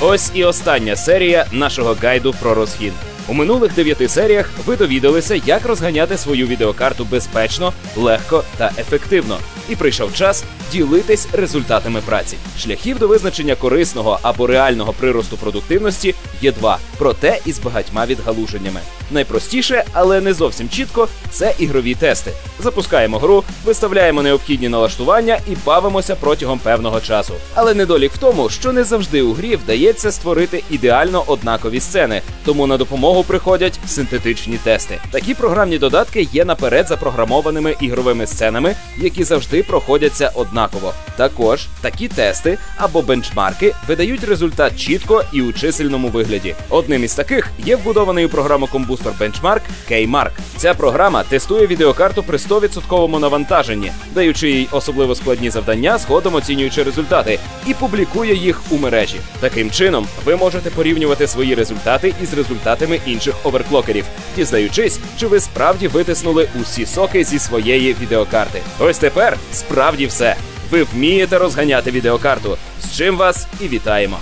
Ось і остання серія нашого гайду про розгін. У минулих дев'яти серіях ви довідалися, як розганяти свою відеокарту безпечно, легко та ефективно. І прийшов час ділитись результатами праці. Шляхів до визначення корисного або реального приросту продуктивності є два, проте із багатьма відгалуженнями. Найпростіше, але не зовсім чітко, це ігрові тести. Запускаємо гру, виставляємо необхідні налаштування і бавимося протягом певного часу. Але недолік в тому, що не завжди у грі вдається створити ідеально однакові сцени, тому на допомогу приходять синтетичні тести. Такі програмні додатки є наперед запрограмованими ігровими сценами, які завжди проходяться однаково. Також такі тести або бенчмарки видають результат чітко і у чисельному вигляді. Одним із таких є вбудований у програму Combustor Benchmark K-Mark. Ця програма тестує відеокарту при 100% навантаженні, даючи їй особливо складні завдання, згодом оцінюючи результати, і публікує їх у мережі. Таким чином, ви можете порівнювати свої результати із результатами інших оверклокерів, дізнаючись, чи ви справді витиснули усі соки зі своєї відеокарти. Ось тепер справді все. Ви вмієте розганяти відеокарту, з чим вас і вітаємо.